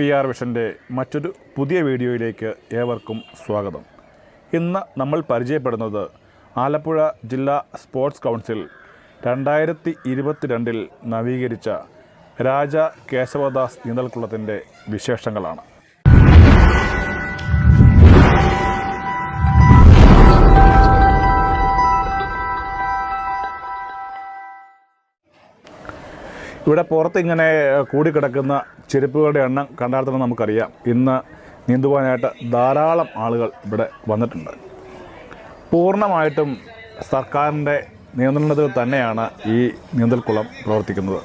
P R വിഷന്റെ മറ്റൊരു പുതിയ വീഡിയോയിലേക്ക് ഏവർക്കും സ്വാഗതം. ഇന്ന് നമ്മൾ പരിചയപ്പെടുന്നത് ആലപ്പുഴ ജില്ലാ സ്പോർട്സ് കൗൺസിൽ രണ്ടായിരത്തി ഇരുപത്തിരണ്ടിൽ നവീകരിച്ച രാജ കേശവദാസ് നീന്തൽക്കുളത്തിന്റെ വിശേഷങ്ങളാണ്. ഇവിടെ പുറത്ത് ഇങ്ങനെ കൂടിക്കിടക്കുന്ന ചെരുപ്പുകളുടെ എണ്ണം കണ്ടാൽ തന്നെ നമുക്കറിയാം. ഇന്ന് നീന്തുവാനായിട്ട് ധാരാളം ആളുകൾ ഇവിടെ വന്നിട്ടുണ്ട്. പൂർണമായിട്ടും സർക്കാരിന്റെ നിയന്ത്രണത്തിൽ തന്നെയാണ് ഈ നീന്തൽക്കുളം പ്രവർത്തിക്കുന്നത്.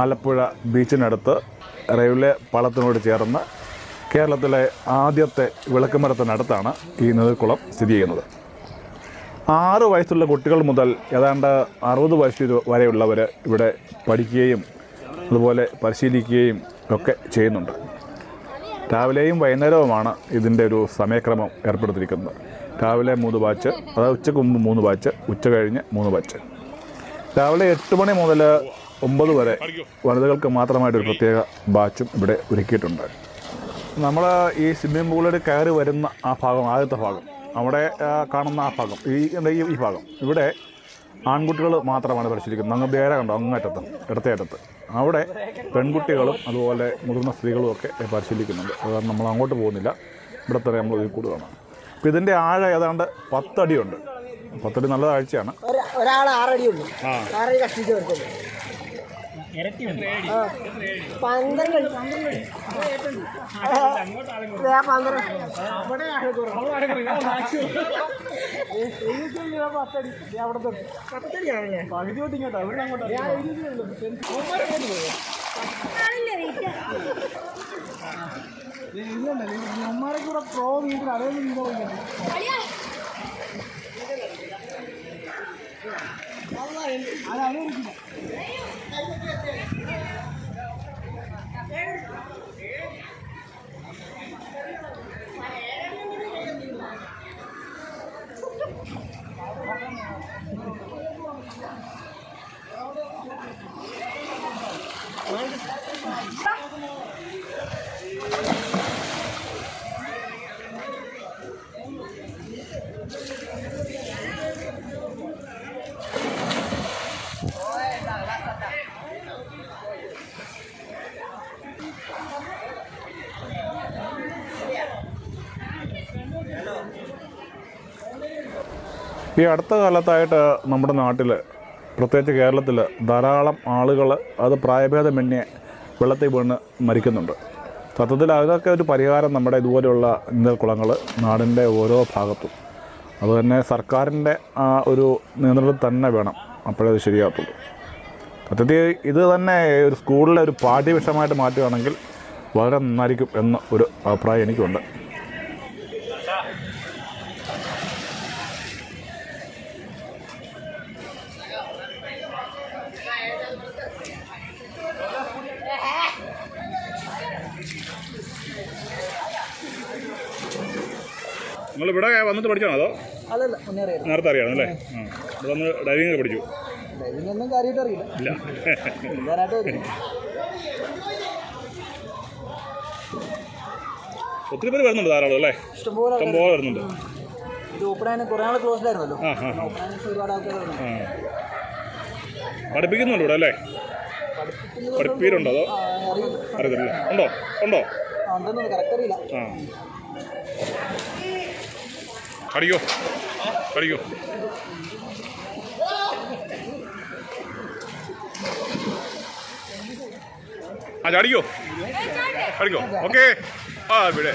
ആലപ്പുഴ ബീച്ചിനടുത്ത് റെയിൽവേ പാളത്തിനോട് ചേർന്ന് കേരളത്തിലെ ആദ്യത്തെ വിളക്കുമരത്തിനടുത്താണ് ഈ നീന്തൽക്കുളം സ്ഥിതി ചെയ്യുന്നത്. ആറ് വയസ്സുള്ള കുട്ടികൾ മുതൽ ഏതാണ്ട് അറുപത് വയസ്സ് വരെയുള്ളവർ ഇവിടെ പഠിക്കുകയും അതുപോലെ പരിശീലിക്കുകയും ഒക്കെ ചെയ്യുന്നുണ്ട്. രാവിലെയും വൈകുന്നേരവുമാണ് ഇതിന്റെ ഒരു സമയക്രമം ഏർപ്പെടുത്തിയിരിക്കുന്നത്. രാവിലെ മൂന്ന് ബാച്ച് അതായത് ഉച്ചയ്ക്ക് മുമ്പ് മൂന്ന് ബാച്ച് ഉച്ച കഴിഞ്ഞ് മൂന്ന് ബാച്ച്. രാവിലെ എട്ട് മണി മുതൽ ഒമ്പത് വരെ വനിതകൾക്ക് മാത്രമായിട്ട് ഒരു പ്രത്യേക ബാച്ചും ഇവിടെ ഒരുക്കിയിട്ടുണ്ട്. നമ്മൾ ഈ സ്വിമ്മിംഗ് പൂളിൽ കയറി വരുന്ന ആ ഭാഗം ആദ്യത്തെ ഭാഗം അവിടെ കാണുന്ന ആ ഭാഗം. ഈ എന്താ ഈ ഈ ഭാഗം. ഇവിടെ ആൺകുട്ടികൾ മാത്രമാണ് പരിശീലിക്കുന്നത് അങ്ങ് വേറെ കണ്ടോ? അങ്ങറ്റത്ത് ഇടത്തേറ്റത്ത് അവിടെ പെൺകുട്ടികളും അതുപോലെ മുതിർന്ന സ്ത്രീകളും ഒക്കെ പരിശീലിക്കുന്നുണ്ട് അത് കാരണം നമ്മൾ അങ്ങോട്ട് പോകുന്നില്ല. ഇവിടെ തന്നെ നമ്മൾ ഇതിൽ കൂടുതലാണ് അപ്പോൾ ഇതിന്റെ ആഴം ഏതാണ്ട് പത്തടിയുണ്ട്. പത്തടി നല്ല താഴ്ചയാണ്. ഒരാ- ഒരാൾ ആറടി ആറടി കഷ്ടിച്ച് കൊടുത്തത് കൂടെ പ്രോ വീട്ടിൽ ദേ ആ പന്ത്രണ്ട്. പത്തടിയാണല്ലേ ഈ അടുത്ത കാലത്തായിട്ട് നമ്മുടെ നാട്ടിൽ പ്രത്യേകിച്ച് കേരളത്തിൽ ധാരാളം ആളുകൾ അത് പ്രായഭേദമന്യേ വെള്ളത്തിൽ വീണ് മരിക്കുന്നുണ്ട്. സത്യത്തിൽ അതൊക്കെ ഒരു പരിഹാരം നമ്മുടെ ഇതുപോലെയുള്ള നീന്തൽക്കുളങ്ങൾ നാടിന്റെ ഓരോ ഭാഗത്തും. അതുതന്നെ സർക്കാരിന്റെ ആ ഒരു നിയന്ത്രണത്തിൽ തന്നെ വേണം. അപ്പോഴേ അത് ശരിയാകത്തുള്ളൂ. സത്യത്തിൽ ഇത് തന്നെ ഒരു സ്കൂളിലെ ഒരു പാഠ്യവിഷയമായിട്ട് മാറ്റുകയാണെങ്കിൽ വളരെ നന്നായിരിക്കും എന്ന ഒരു അഭിപ്രായം എനിക്കുണ്ട്. നിങ്ങൾ ഇവിടെ വന്നിട്ട് പഠിച്ചാണോ അതോ അല്ലല്ല നേരത്തെ അറിയാം അല്ലേ? ഇവിടെ വന്ന് ഡൈവിംഗ് പഠിച്ചു. ഡൈവിംഗൊന്നും കാര്യമായിട്ട് അറിയില്ല. ഇല്ല. ഒത്തിരി പേര് വരുന്നുണ്ട് ധാരാളം അല്ലേ? ഇഷ്ടംപോലെ. വരുന്നുണ്ട്. ഇത് ഓപ്പൺ ആയതിന് കുറേ നാൾ ക്ലോസ്ഡ് ആയിരുന്നല്ലോ ആ ആ ആ. ഓപ്പൺ ആയതിന് ഒരുപാട് ആൾക്കാർ പഠിപ്പിക്കുന്നുണ്ട് ഇവിടെ അല്ലേ? പഠിപ്പീരുണ്ടോ അതോ? അറിയില്ല. അറിയത്തില്ല. ഉണ്ടോ? ഉണ്ടോ? ഉണ്ടെന്ന് കറക്റ്റ് അറിയില്ല പഠിക്കോ പഠിക്കോ ആ ചാടിക്കോ? പഠിക്കോ ഓക്കെ. ആ ഇവിടെ.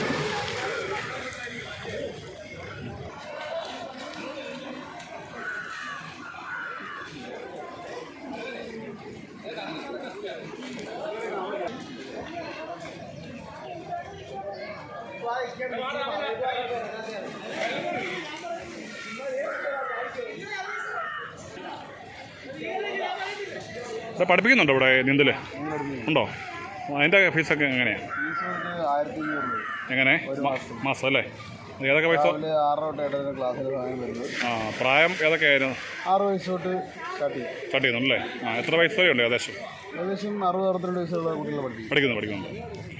ഇവിടെ പഠിപ്പിക്കുന്നുണ്ടോ ഇവിടെ നീന്തൽ? ഉണ്ടോ? അതിന്റെ ഫീസൊക്കെ എങ്ങനെയാണ് എങ്ങനെ? മാസം. അല്ലേ ഏതൊക്കെ വയസ്സോ ആ പ്രായം ഏതൊക്കെയായിരുന്നു? ആറ് വയസ്സ് തൊട്ട് സ്റ്റാർട്ട് ചെയ്യും. സ്റ്റാർട്ട് ചെയ്യുന്നുണ്ടല്ലേ? ആ എത്ര വയസ്സ് വരെ ഉണ്ട് ഏകദേശം? ഏകദേശം അറുപത് അറുപത്തിരണ്ട് വയസ്സുള്ള പഠിപ്പിക്കും. പഠിക്കുന്നു പഠിക്കുന്നുണ്ട്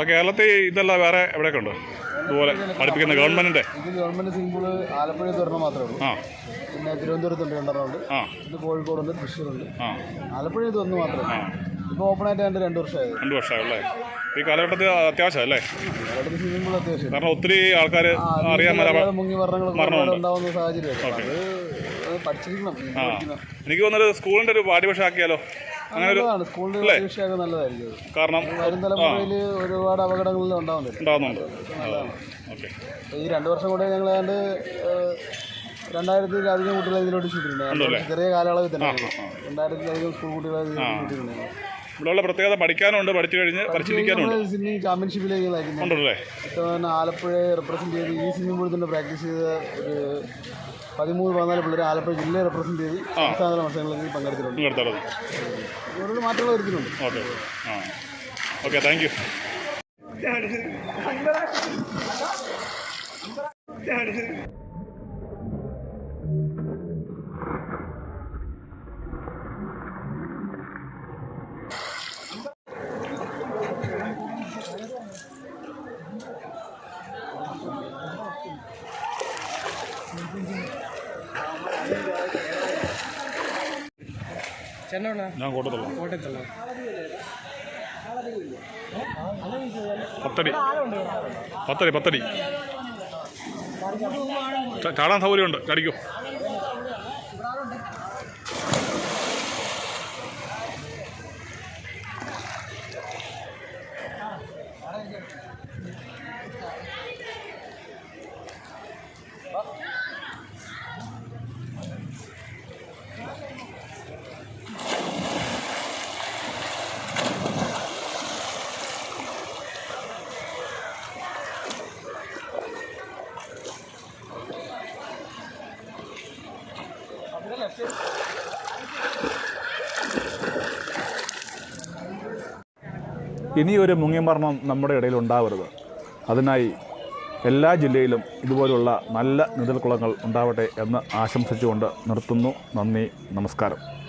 ഇവിടെ കേരളത്തിൽ ഇതല്ല വേറെ എവിടെയൊക്കെ ഉണ്ട്? ഇതുപോലെ പഠിപ്പിക്കുന്ന ഗവൺമെന്റിന്റെ? ഗവൺമെന്റ് സ്വിമ്മിംഗ് പൂൾ ആലപ്പുഴ ഒരെണ്ണം മാത്രമേ ഉള്ളൂ. ആ. പിന്നെ തിരുവനന്തപുരത്തുണ്ട് രണ്ടെണ്ണമുണ്ട്. ആ. ഇത് കോഴിക്കോടുണ്ട് തൃശ്ശൂരുണ്ട്. ആ. ആലപ്പുഴയിൽ ഇത് ഒന്ന് മാത്രമേ ഇപ്പോൾ ഓപ്പൺ ആയിട്ട് രണ്ട് രണ്ട് വർഷമായി. രണ്ട് വർഷമായല്ലേ? ഈ കാലഘട്ടത്തിൽ അത്യാവശ്യം അല്ലേ? സ്വിമ്മിംഗ് പൂൾ അത്യാവശ്യം. കാരണം ഒത്തിരി ആൾക്കാർ അറിയാൻ ഉണ്ടാവുന്ന സാഹചര്യം പഠിച്ചിരിക്കണം. ആ. എനിക്ക് തോന്നുന്നത് സ്കൂളിന്റെ ഒരു പാഠ്യഭാഷ അങ്ങനെ ഒരു നല്ലതാണ്. സ്കൂളിൽ പരീക്ഷയൊക്കെ നല്ലതായിരിക്കും അത്. കാരണം വരും തലമുറയിൽ ഒരുപാട് അപകടങ്ങളിൽ ഉണ്ടാവുന്നില്ല ഉണ്ടാകുന്നുണ്ട് ഓക്കെ. ഈ രണ്ട് വർഷം കൂടെ ഞങ്ങൾ ഏതാണ്ട് ഏഹ്, രണ്ടായിരത്തിലധികം കുട്ടികളെ ഇതിലോട്ട് ഷൂട്ടിട്ടുണ്ട് ചെറിയ കാലയളവിൽ തന്നെ. രണ്ടായിരത്തിലധികം സ്കൂൾ കുട്ടികളെ ഷൂട്ടിട്ടുണ്ട് ഇവിടെയുള്ള പ്രത്യേകത പഠിക്കാനുണ്ട് പഠിച്ചു കഴിഞ്ഞ് പരിശീലിക്കാനുണ്ട്. സ്വിമ്മിംഗ് ചാമ്പ്യൻഷിപ്പിലേക്ക് ഉണ്ടല്ലേ? ആലപ്പുഴയെ ചെയ്ത് ഈ തന്നെ പ്രാക്ടീസ് ചെയ്ത ഒരു പതിമൂന്ന് പതിനാല് പിള്ളേർ ആലപ്പുഴ ജില്ലയെ റെപ്രസെന്റ് ചെയ്ത് സംസ്ഥാന മത്സരങ്ങളിൽ പങ്കെടുത്തിട്ടുണ്ട്. നിങ്ങളെടുത്തത് ഒരുപാട് മാറ്റങ്ങൾ വരുത്തിയിട്ടുണ്ട്. ഓക്കെ. ആ. ഓക്കെ താങ്ക് യു ഞാൻ കോട്ടത്തുള്ള പത്തടി. പത്തടി പത്തടി. ചാ- ചാടാൻ സൗകര്യമുണ്ട്. ചാടിക്കോ. ഇനിയൊരു മുങ്ങിമരണം നമ്മുടെ ഇടയിൽ ഉണ്ടാവരുത്. അതിനായി എല്ലാ ജില്ലയിലും ഇതുപോലുള്ള നല്ല നീന്തൽക്കുളങ്ങൾ ഉണ്ടാവട്ടെ എന്ന് ആശംസിച്ചുകൊണ്ട് നിർത്തുന്നു. നന്ദി നമസ്കാരം.